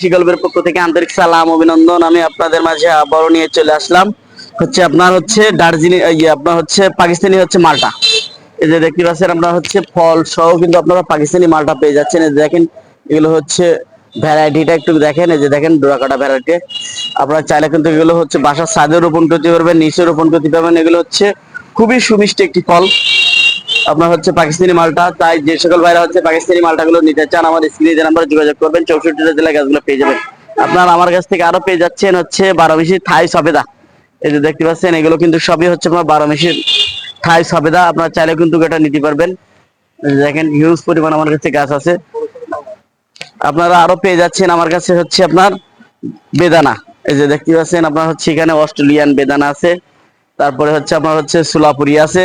গল্পের পক্ষ থেকে আন্তরিক সালাম, অভিনন্দন। আমি আপনাদের মাঝে আবারও নিয়ে চলে আসলাম। হচ্ছে আপনার হচ্ছে দার্জিলিং আপনার হচ্ছে পাকিস্তানি হচ্ছে মালটা। এই যে দেখতে পাচ্ছেন আপনার হচ্ছে ফল সহ কিন্তু আপনারা পাকিস্তানি মালটা পেয়ে যাচ্ছেন। এই দেখেন, এগুলো হচ্ছে ভ্যারাইটিটা একটু দেখেন। এই যে দেখেন ডোরাকাটা ভ্যারাইটি। আপনারা চাইলে কিন্তু এগুলো হচ্ছে বাসার ছাদে রোপণ করতে পারবেন, নিচে রোপণ করতে পারবেন। এগুলো হচ্ছে খুবই সুমিষ্টি একটি ফল। আপনার হচ্ছে পাকিস্তানি মালটা, তাই যে সকল ভাইরা হচ্ছে পাকিস্তানি মালটাগুলো নিতে চান আমার স্ক্রিনে যে নাম্বারে যোগাযোগ করবেন চৌষট্টিটা জেলায় গাছগুলো পেয়ে যাবেন। আপনার আমার কাছ থেকে আরও পেয়ে যাচ্ছেন হচ্ছে বারো মিশি থাই সবেদা। এই যে দেখতে পাচ্ছেন, এগুলো কিন্তু সবই হচ্ছে আপনার বারো মিশির থাই সবেদা, আপনার চাইলে কিন্তু এটা নিতে পারবেন। দেখেন হিউজ পরিমাণ আমার কাছে গাছ আছে। আপনারা আরও পেয়ে যাচ্ছেন আমার কাছে হচ্ছে আপনার বেদানা। এই যে দেখতে পাচ্ছেন, আপনার হচ্ছে এখানে অস্ট্রেলিয়ান বেদানা আছে। তারপরে হচ্ছে আপনার হচ্ছে সুলাপুরি আছে।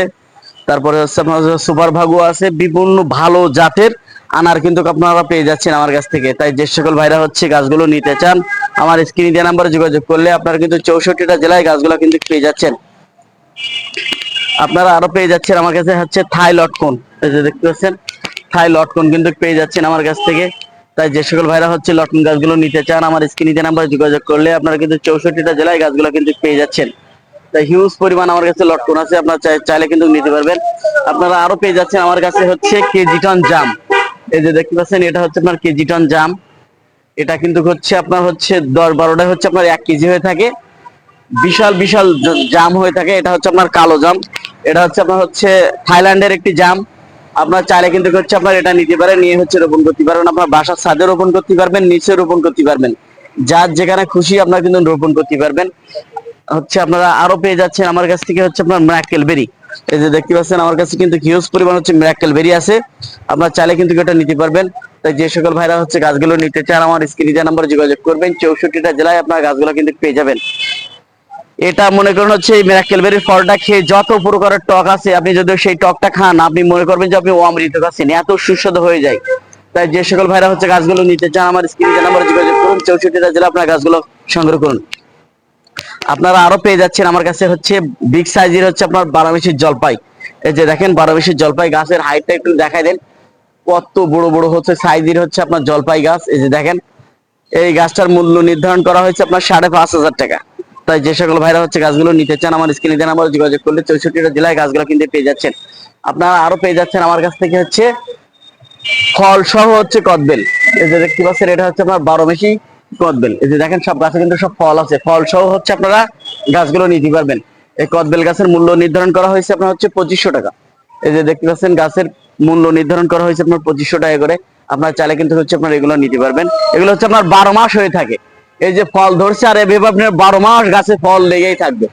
তারপরে হচ্ছে আপনার সুপার ভাগু আছে, বিভিন্ন ভালো জাতের আনার কিন্তু আপনারা পেয়ে যাচ্ছেন আমার কাছ থেকে। তাই যে সকল ভাইরা হচ্ছে গাছগুলো নিতে চান, আমার স্ক্রিনে দেওয়া নাম্বারে যোগাযোগ করলে আপনারা কিন্তু চৌষট্টিটা জেলায় গাছগুলো কিন্তু পেয়ে যাচ্ছেন। আপনারা আরও পেয়ে যাচ্ছেন আমার কাছে হচ্ছে থাই লটকন এই যে দেখতে পাচ্ছেন, থাই লটকন কিন্তু পেয়ে যাচ্ছেন আমার কাছ থেকে। তাই যে সকল ভাইরা হচ্ছে লটকন গাছগুলো নিতে চান, আমার স্ক্রিনে নাম্বারে যোগাযোগ করলে আপনারা কিন্তু চৌষট্টিটা জেলায় গাছগুলো কিন্তু পেয়ে যাচ্ছেন। তাই হিউজ পরিমাণ আমার কাছে লটকন আছে, আপনারা চাই- চাইলে কিন্তু নিতে পারবেন। আপনারা আরও পেয়ে যাচ্ছেন আমার কাছে হচ্ছে কেজি টন জাম। এই যে দেখতে পাচ্ছেন, এটা হচ্ছে আপনার কেজি টন জাম। এটা কিন্তু হচ্ছে আপনার হচ্ছে দশ বারোটা হচ্ছে আপনার এক কেজি হয়ে থাকে। বিশাল বিশাল জাম হয়ে থাকে। এটা হচ্ছে আপনার কালো জাম। এটা হচ্ছে আপনার হচ্ছে থাইল্যান্ডের একটি জাম। আপনার চাইলে কিন্তু হচ্ছে আপনার এটা নিতে পারেন। নিয়ে হচ্ছে রোপণ করতে পারবেন। আপনার বাসার ছাদে রোপণ করতে পারবেন, নিচে রোপণ করতে পারবেন। যার যেখানে খুশি আপনার কিন্তু রোপণ করতে পারবেন। হচ্ছে আপনারা আরও পেয়ে যাচ্ছেন আমার কাছ থেকে হচ্ছে আপনার ম্যাকেল বেরি এই যে দেখতে পাচ্ছেন, আমার কাছে কিন্তু হিউজ পরিমাণ হচ্ছে ম্যাকেল বেরি আছে। আপনার চাইলে কিন্তু এটা নিতে পারবেন। তাই যে সকল ভাইরা হচ্ছে গাছগুলো নিতে চান, আমার স্ক্রিনে যে নাম্বারে যোগাযোগ করবেন, চৌষট্টিটা জেলায় আপনার গাছগুলো কিন্তু পেয়ে যাবেন। এটা মনে করুন হচ্ছে এই মেরাকেল বেরির ফলটা খেয়ে যত প্রকারের টক আছে, আপনি যদি সেই টকটা খান, আপনি মনে করবেন যে আপনি অমৃত খাচ্ছেন এত সুস্বাদু হয়ে যায়। তাই যে সকল ভাইরা হচ্ছে গাছগুলো নিতে চান, আমার স্ক্রিনে নাম্বারে যোগাযোগ করুন, চৌষট্টিটা জেলা আপনার গাছগুলো সংগ্রহ করুন। আপনারা আরও পেয়ে যাচ্ছেন আমার কাছে হচ্ছে বিগ সাইজের হচ্ছে আপনার বারামেশির জলপাই। এই যে দেখেন বারামেশির জলপাই গাছের হাইটটা একটু দেখাই দেন। কত বড় বড় হচ্ছে সাইজের হচ্ছে আপনার জলপাই গাছ। এই যে দেখেন, এই গাছটার মূল্য নির্ধারণ করা হয়েছে আপনার সাড়ে পাঁচ হাজার টাকা। তাই যে সকল ভাইরা হচ্ছে গাছগুলো নিতে চান, আমার স্ক্রিনে দেন আমার যোগাযোগ করলে চৌষট্টিটা জেলায় গাছগুলো কিনতে পেয়ে যাচ্ছেন। আপনারা আরও পেয়ে যাচ্ছেন আমার কাছ থেকে হচ্ছে ফল সহ হচ্ছে কদবেল। এই যে দেখতে পাচ্ছেন, এটা হচ্ছে আপনার বারো মেশি কদবেল। এই যে দেখেন, সব গাছে কিন্তু সব ফল আছে। ফল সহ হচ্ছে আপনারা গাছগুলো নিতে পারবেন। এই কদবেল গাছের মূল্য নির্ধারণ করা হয়েছে আপনার হচ্ছে পঁচিশশো টাকা। এই যে দেখতে পাচ্ছেন, গাছের মূল্য নির্ধারণ করা হয়েছে আপনার পঁচিশশো টাকা করে। আপনার চাইলে কিন্তু হচ্ছে আপনার এগুলো নিতে পারবেন। এগুলো হচ্ছে আপনার বারো মাস হয়ে থাকে। এই যে ফল ধরছে, আর এভাবে আপনার বারো মাস গাছে ফল লেগেই থাকবে।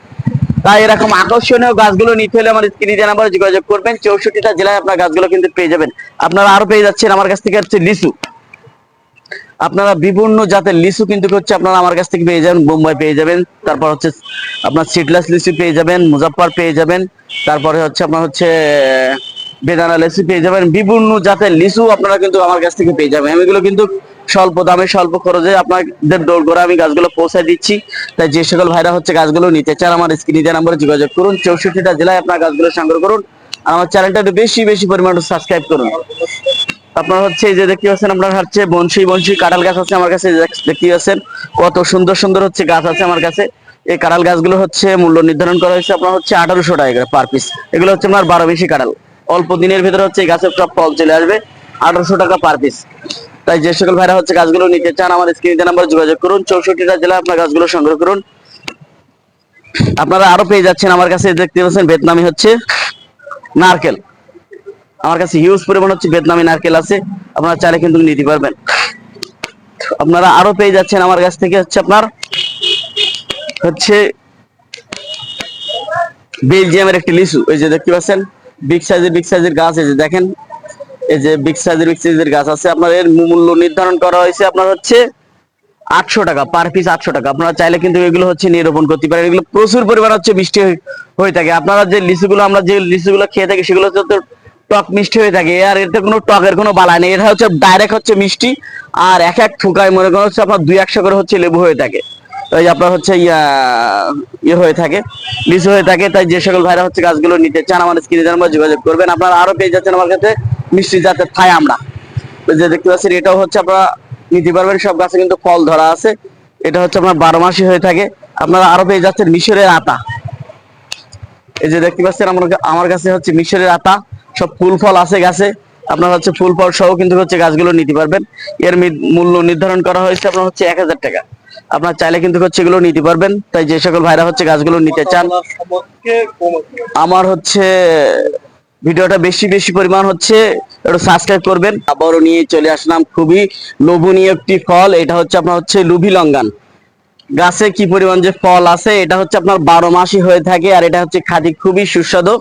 তাই এরকম আকর্ষণীয় গাছগুলো নিতে হলে আমার স্ক্রিনে নাম্বারে যোগাযোগ করবেন, চৌষট্টিটা জেলায় আপনার গাছগুলো কিন্তু পেয়ে যাবেন। আপনারা আরও পেয়ে যাচ্ছেন আমার কাছ থেকে হচ্ছে লিচু। আপনারা বিভিন্ন জাতের লিচু কিন্তু হচ্ছে আপনারা আমার কাছ থেকে পেয়ে যাবেন, বোম্বাই পেয়ে যাবেন, তারপর হচ্ছে আপনার সিডলেস লিচু পেয়ে যাবেন, মুজাফফর পেয়ে যাবেন, তারপরে হচ্ছে আপনার হচ্ছে, বেদানা লিচু পেয়ে যাবেন, বিভিন্ন জাতের লিচু আপনারা কিন্তু আমার কাছ থেকে পেয়ে যাবেন। এগুলো কিন্তু স্বল্প দামে, স্বল্প খরচে আপনাদের দৌড় করে আমি গাছগুলো পৌঁছে দিচ্ছি। তাই যে সকল ভাইরা হচ্ছে গাছগুলো নিতে চান, আমার স্ক্রিনে নাম্বারে যোগাযোগ করুন, চৌষট্টিটা জেলায় আপনার গাছগুলো সংগ্রহ করুন আমার চ্যানেলটা একটু বেশি বেশি পরিমাণে সাবস্ক্রাইব করুন। আপনার হচ্ছে এই যে দেখতে পাচ্ছেন আপনার হচ্ছে বনশি বনশি কাঁঠাল গাছ আছে আমার কাছে দেখতে পাচ্ছেন কত সুন্দর সুন্দর হচ্ছে গাছ আছে আমার কাছে। এই কাঁঠাল গাছগুলো হচ্ছে মূল্য নির্ধারণ করা হয়েছে আপনার হচ্ছে আঠারোশো টাকা পার পিস এগুলো হচ্ছে আপনার বারো বেশি কাঁঠাল। অল্প দিনের ভিতরে হচ্ছে এই গাছের সব ফল চলে আসবে, আঠারোশো টাকা পার পিস তাই যে সকল ভাইরা হচ্ছে গাছগুলো নিতে চান আমার স্ক্রিনে নাম্বার যোগাযোগ করুন, চৌষট্টিটা জেলা আপনার গাছগুলো সংগ্রহ করুন। আপনারা আরও পেয়ে যাচ্ছেন আমার কাছে, দেখতে পাচ্ছেন ভিয়েতনামি হচ্ছে নারকেল। আমার কাছে হিউজ পরিমাণ হচ্ছে ভিয়েতনামি নারকেল আছে, আপনারা চাইলে কিন্তু নিতে পারবেন। আপনারা আরও পেয়ে যাচ্ছেন আমার কাছ থেকে হচ্ছে আপনার, হচ্ছে বেলজিয়ামের একটি লিচু। এই যে দেখতে পাচ্ছেন বিগ সাইজের বিগ সাইজের গাছ, এই যে দেখেন, এই যে বিগ সাইজের বিগ সাইজের গাছ আছে। আপনার এর মূল্য নির্ধারণ করা হয়েছে আপনার হচ্ছে আটশো টাকা পার পিস আটশো টাকা। আপনারা চাইলে কিন্তু এগুলো হচ্ছে নিরূপণ করতে পারেন। এগুলো প্রচুর পরিমাণ হচ্ছে বৃষ্টি হয়ে- থাকে। আপনারা যে লিচুগুলো, আমরা যে লিচুগুলো খেয়ে থাকি, সেগুলো হচ্ছে টক মিষ্টি হয়ে থাকে। আর এতে কোনো টকের কোনো বালা নেই। এটা হচ্ছে ডাইরেক্ট হচ্ছে মিষ্টি আর এক এক থুকায় মনে করেন হচ্ছে আপনার দুই একশো করে হচ্ছে লেবু হয়ে থাকে। যে আপনার হচ্ছে ইয়ে হয়ে থাকে লিচু হয়ে থাকে। তাই যে সকল ভাইরা হচ্ছে গাছগুলো নিতে চান আমার স্ক্রিনে জানার যোগাযোগ করবেন। আপনারা আরও পেয়ে যাচ্ছেন আমার কাছে মিষ্টি জাতের থাই আমরা। যে দেখতে পাচ্ছেন, এটাও হচ্ছে আপনারা নিতে পারবেন। সব গাছে কিন্তু ফল ধরা আছে। এটা হচ্ছে আপনার বারো মাসই হয়ে থাকে। আপনারা আরও পেয়ে যাচ্ছেন মিশরের আতা। এই যে দেখতে পাচ্ছেন, আমার আমার কাছে হচ্ছে মিশরের আতা। সব ফুল ফল আছে গাছে। আপনার হচ্ছে ফুল ফল সহ কিন্তু হচ্ছে গাছগুলো নিতে পারবেন। এর মূল্য নির্ধারণ করা হয়েছে আপনার হচ্ছে এক হাজার টাকা। আপনার চাইলে কিন্তু হচ্ছে এগুলো নিতে পারবেন। তাই যে সকল ভাইরা হচ্ছে গাছগুলো নিতে চান, আমার হচ্ছে ভিডিওটা বেশি বেশি পরিমাণ হচ্ছে একটু সাবস্ক্রাইব করবেন। আবারও নিয়ে চলে আসলাম খুবই লোভনীয় একটি ফল, এটা হচ্ছে আপনার হচ্ছে লুভি লঙ্গান। গাছে কি পরিমাণ যে ফল আছে, এটা হচ্ছে আপনার বারো মাসই হয়ে থাকে আর এটা হচ্ছে খাদি খুবই সুস্বাদু।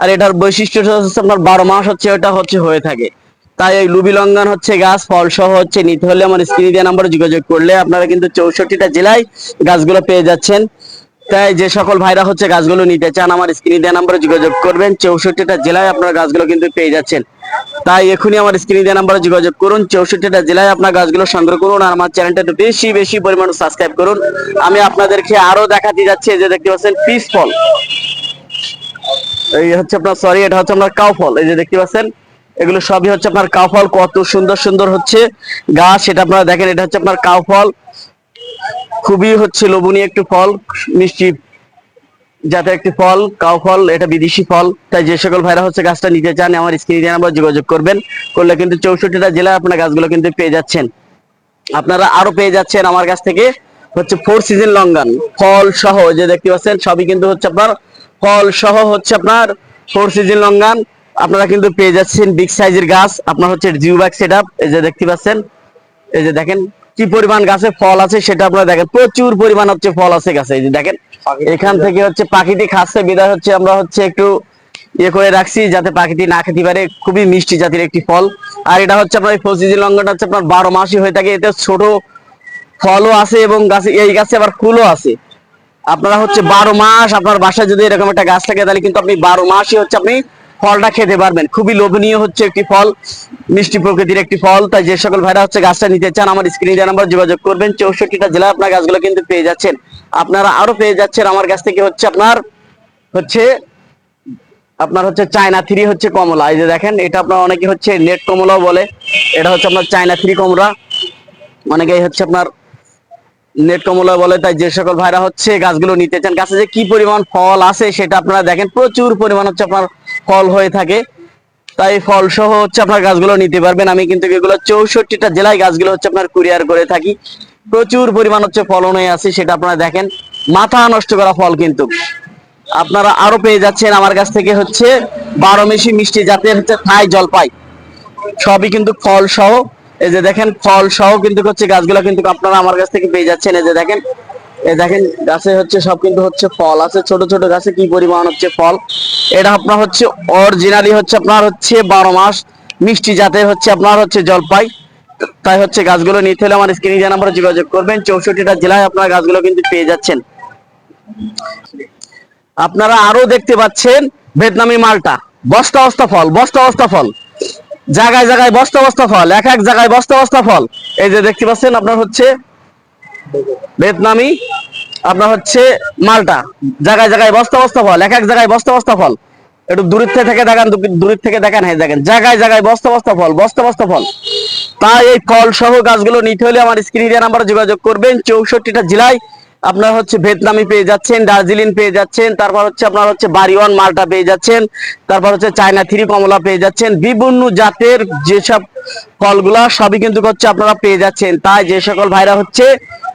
আর এটার বৈশিষ্ট্য হচ্ছে আপনার বারো মাস হচ্ছে এটা হচ্ছে হয়ে থাকে। তাই এই লুবি লঙ্ঘন হচ্ছে গাছ, ফল সহ হচ্ছে নিতে হলে আমার স্ক্রিনে দেওয়া নাম্বারে যোগাযোগ করলে আপনারা কিন্তু চৌষট্টিটা জেলায় গাছগুলো পেয়ে যাচ্ছেন। তাই যে সকল ভাইরা হচ্ছে গাছগুলো নিতে চান, আমার স্ক্রিনে দেওয়া নাম্বারে যোগাযোগ করবেন। চৌষট্টিটা জেলায় আপনারা গাছগুলো কিন্তু পেয়ে যাচ্ছেন। তাই এখনই আমার স্ক্রিনে দেওয়া নাম্বারে যোগাযোগ করুন। চৌষট্টিটা জেলায় আপনার গাছগুলো সংগ্রহ করুন আর আমার চ্যানেলটা বেশি বেশি পরিমাণে সাবস্ক্রাইব করুন। আমি আপনাদেরকে আরও দেখাতে যাচ্ছি যে দেখতে পাচ্ছেন পিস ফল এই হচ্ছে আপনার সরি এটা হচ্ছে আপনার কাউ ফল এই যে দেখতে পাচ্ছেন, এগুলো সবই হচ্ছে আপনার কাউ ফল কত সুন্দর সুন্দর হচ্ছে গাছ সেটা আপনারা দেখেন, এটা হচ্ছে আপনার কাউ ফল খুবই হচ্ছে লোভনীয় একটি ফল, মিষ্টি যাতে একটি ফল কাউ ফল এটা বিদেশি ফল। তাই যে সকল ভাইরা হচ্ছে গাছটা নিতে চান, আমার স্ক্রিনে নাম্বার যোগাযোগ করবেন। করলে কিন্তু চৌষট্টিটা জেলায় আপনার গাছগুলো কিন্তু পেয়ে যাচ্ছেন। আপনারা আরও পেয়ে যাচ্ছেন আমার কাছ থেকে হচ্ছে ফোর সিজন লঙ্গান। ফল সহ যে দেখতে পাচ্ছেন, সবই কিন্তু হচ্ছে আপনার ফল সহ হচ্ছে আপনার ফোর সিজন লঙ্গান। আপনারা কিন্তু পেয়ে যাচ্ছেন বিগ সাইজের গাছ। আপনার হচ্ছে জিও ব্যাগ সেট এই যে দেখতে পাচ্ছেন এই যে দেখেন কি পরিমাণ গাছে ফল আছে সেটা আপনারা দেখেন। প্রচুর পরিমাণ হচ্ছে ফল আছে গাছে। এই যে দেখেন এখান থেকে হচ্ছে পাখিটি খাচ্ছে। বিদায় হচ্ছে আমরা হচ্ছে একটু ইয়ে করে রাখছি যাতে পাখিটি না খেতে পারে। খুবই মিষ্টি জাতির একটি ফল। আর এটা হচ্ছে আপনার ফোর ফসিজি লঙ্কাটা হচ্ছে আপনার বারো মাসই হয়ে থাকে। এতে ছোট ফলও আছে এবং গাছে এই গাছে আবার ফুলও আছে। আপনারা হচ্ছে বারো মাস আপনার বাসায় যদি এরকম একটা গাছ থাকে, তাহলে কিন্তু আপনি বারো মাসই হচ্ছে আপনি ফলটা খেতে পারবেন। খুবই লোভনীয় হচ্ছে একটি ফল, মিষ্টি প্রকৃতির একটি ফল। তাই যে সকল ভাইরা হচ্ছে গাছটা নিতে চান, আমার স্ক্রিনে নাম্বার যোগাযোগ করবেন। চৌষট্টিটা জেলায় আপনার গাছগুলো কিন্তু পেয়ে যাচ্ছেন। আপনারা আরও পেয়ে যাচ্ছেন আমার কাছ থেকে হচ্ছে আপনার হচ্ছে আপনার হচ্ছে চায়না থ্রি হচ্ছে কমলা। এই যে দেখেন, এটা আপনার অনেকে হচ্ছে নেট কমলাও বলে। এটা হচ্ছে আপনার চায়না থ্রি কমলা। অনেকেই হচ্ছে আপনার নেট কমলা বলে, তাই যে সকল ভাইরা হচ্ছে গাছগুলো নিতে চান, গাছে যে কি পরিমাণ ফল আছে সেটা আপনারা দেখেন, প্রচুর পরিমাণ হচ্ছে আপনার ফল হয়ে থাকে। তাই ফল সহ হচ্ছে আপনার গাছগুলো নিতে পারবেন। আমি কিন্তু এগুলো চৌষট্টিটা জেলায় গাছগুলো হচ্ছে আপনার কুরিয়ার করে থাকি। প্রচুর পরিমাণ হচ্ছে ফলন হয়ে আছে, সেটা আপনারা দেখেন। মাথা নষ্ট করা ফল কিন্তু। আপনারা আরও পেয়ে যাচ্ছেন আমার কাছ থেকে হচ্ছে বারো মিশি মিষ্টি জাতের হচ্ছে থাই জলপাই। সবই কিন্তু ফল সহ। এই যে দেখেন, ফল সহ কিন্তু হচ্ছে গাছগুলো কিন্তু আপনারা আমার কাছ থেকে পেয়ে যাচ্ছেন। এই যে দেখেন, এই দেখেন, গাছে হচ্ছে সব কিন্তু হচ্ছে ফল আছে। ছোট ছোট গাছে কি পরিমাণ হচ্ছে ফল? এটা আপনার হচ্ছে অরিজিনালি হচ্ছে আপনার হচ্ছে বারো মাস মিষ্টি জাতের হচ্ছে আপনার হচ্ছে জলপাই। তাই হচ্ছে গাছগুলো নিতে হলে আমার স্ক্রিনে দেওয়া নাম্বারে যোগাযোগ করবেন, চৌষট্টিটা জেলায় আপনার গাছগুলো কিন্তু পেয়ে যাচ্ছেন। আপনারা আরও দেখতে পাচ্ছেন ভিয়েতনামি মালটা। বস্তা বস্তা ফল, বস্তা বস্তা ফল। জায়গায় জায়গায় বস্তা বস্তা ফল, এক এক জায়গায় বস্তা বস্তা ফল। এই যে দেখতে পাচ্ছেন, আপনার হচ্ছে ভিয়েতনামি, আপনার হচ্ছে মালটা। জায়গায় জায়গায় বস্তা বস্তা ফল, এক এক জায়গায় বস্তা বস্তা ফল। একটু দূরের থেকে দেখান দূর- দূরের থেকে দেখান হ্যাঁ দেখেন। জায়গায় জায়গায় বস্তা বস্তা ফল, বস্তা বস্তা ফল। তাই এই ফল সহ গাছগুলো নিতে হলে আমার স্ক্রিন দেওয়া নাম্বারে যোগাযোগ করবেন, চৌষট্টিটা জেলায় আপনার হচ্ছে ভিয়েতনামি পেয়ে যাচ্ছেন, দার্জিলিং পেয়ে যাচ্ছেন, তারপর হচ্ছে আপনার হচ্ছে বাড়িওয়ান মালটা পেয়ে যাচ্ছেন, তারপর হচ্ছে চায়না থ্রি কমলা পেয়ে যাচ্ছেন, বিভিন্ন জাতের যেসব ফলগুলা সবই কিন্তু হচ্ছে আপনারা পেয়ে যাচ্ছেন। তাই যে সকল ভাইরা হচ্ছে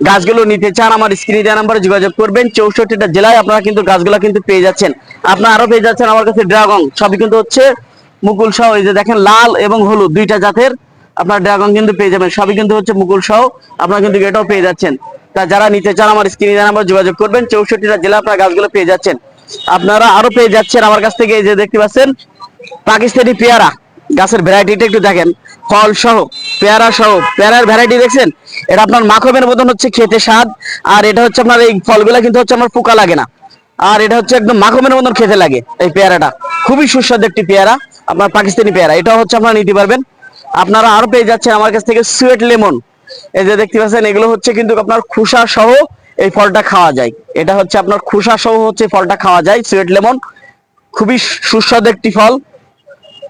গাছগুলো নিতে চান, আমার স্ক্রিনে দেওয়া নাম্বারে যোগাযোগ করবেন, চৌষট্টিটা জেলায় আপনারা কিন্তু গাছগুলো কিন্তু পেয়ে যাচ্ছেন। আপনারা আরও পেয়ে যাচ্ছেন আমার কাছে ড্রাগন, সবই কিন্তু হচ্ছে মুকুল সহ, এই যে দেখেন লাল এবং হলুদ, দুইটা জাতের আপনার ড্রাগন কিন্তু পেয়ে যাবেন, সবই কিন্তু হচ্ছে মুকুল সহ, আপনারা কিন্তু এটাও পেয়ে যাচ্ছেন। তা যারা নিতে চান আমার স্ক্রিনে নাম্বার যোগাযোগ করবেন। চৌষট্টিটা জেলা আপনার গাছগুলো পেয়ে যাচ্ছেন। আপনারা আরও পেয়ে যাচ্ছেন আমার কাছ থেকে এই যে দেখতে পাচ্ছেন, পাকিস্তানি পেয়ারা। গাছের ভ্যারাইটিটা একটু দেখেন। ফল সহ, পেয়ারা সহ, পেয়ারার ভ্যারাইটি দেখছেন? এটা আপনার মাখমের মতন হচ্ছে খেতে স্বাদ, আর এটা হচ্ছে আপনার এই ফলগুলা কিন্তু হচ্ছে আমার পোকা লাগে না। আর এটা হচ্ছে একদম মাখমের মতন খেতে লাগে এই পেয়ারাটা। খুবই সুস্বাদু একটি পেয়ারা, আপনার পাকিস্তানি পেয়ারা। এটাও হচ্ছে আপনারা নিতে পারবেন। আপনারা আরও পেয়ে যাচ্ছেন আমার কাছ থেকে সুয়েট লেমন। এই যে দেখতে পাচ্ছেন, এগুলো হচ্ছে কিন্তু আপনার খুসা সহ এই ফলটা খাওয়া যায়। এটা হচ্ছে আপনার খুসা সহ হচ্ছে ফলটা খাওয়া যায় সুইট লেমন খুবই সুস্বাদু একটি ফল।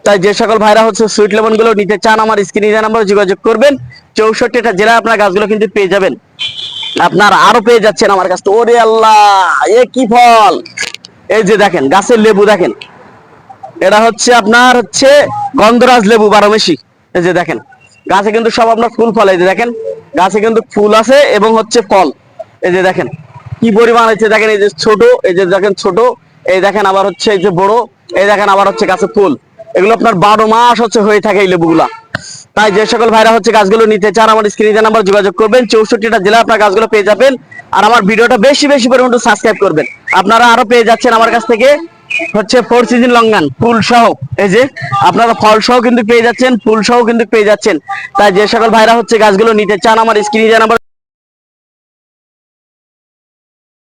তাই যে সকল ভাইরা হচ্ছে সুইট লেমনগুলো নিতে চান, আমার স্ক্রিনে যে নাম্বারে যোগাযোগ করবেন, চৌষট্টিটা জেলায় আপনার গাছগুলো কিন্তু পেয়ে যাবেন। আপনার আরও পেয়ে যাচ্ছেন আমার কাছে ওরে আল্লাহ, এ কি ফল? এই যে দেখেন, গাছের লেবু দেখেন। এটা হচ্ছে আপনার হচ্ছে গন্ধরাজ লেবু বারোমেশি এই যে দেখেন গাছে কিন্তু সব আপনার ফুল ফল, এই যে দেখেন, গাছে কিন্তু ফুল আছে এবং হচ্ছে ফল। এই যে দেখেন, কি পরিমাণ হচ্ছে, দেখেন এই যে ছোট, এই যে দেখেন ছোট, এই দেখেন আবার হচ্ছে এই যে বড়, এই দেখেন আবার হচ্ছে গাছে ফুল। এগুলো আপনার বারো মাস হচ্ছে হয়ে থাকে এই লেবুগুলা। তাই যে সকল ভাইরা হচ্ছে গাছগুলো নিতে চান আমার স্ক্রিনে নাম্বার যোগাযোগ করবেন, চৌষট্টিটা জেলা আপনার গাছগুলো পেয়ে যাবেন। আর আমার ভিডিওটা বেশি বেশি পরিমাণে সাবস্ক্রাইব করবেন। আপনারা আরও পেয়ে যাচ্ছেন আমার কাছ থেকে হচ্ছে ফোর সিজন লঙ্গান ফুল সহ এই যে, আপনারা ফল সহ কিন্তু পেয়ে যাচ্ছেন ফুল সহ কিন্তু পেয়ে যাচ্ছেন। তাই যে সকল ভাইরা হচ্ছে গাছগুলো নিতে চান, আমার স্ক্রিনে নাম্বার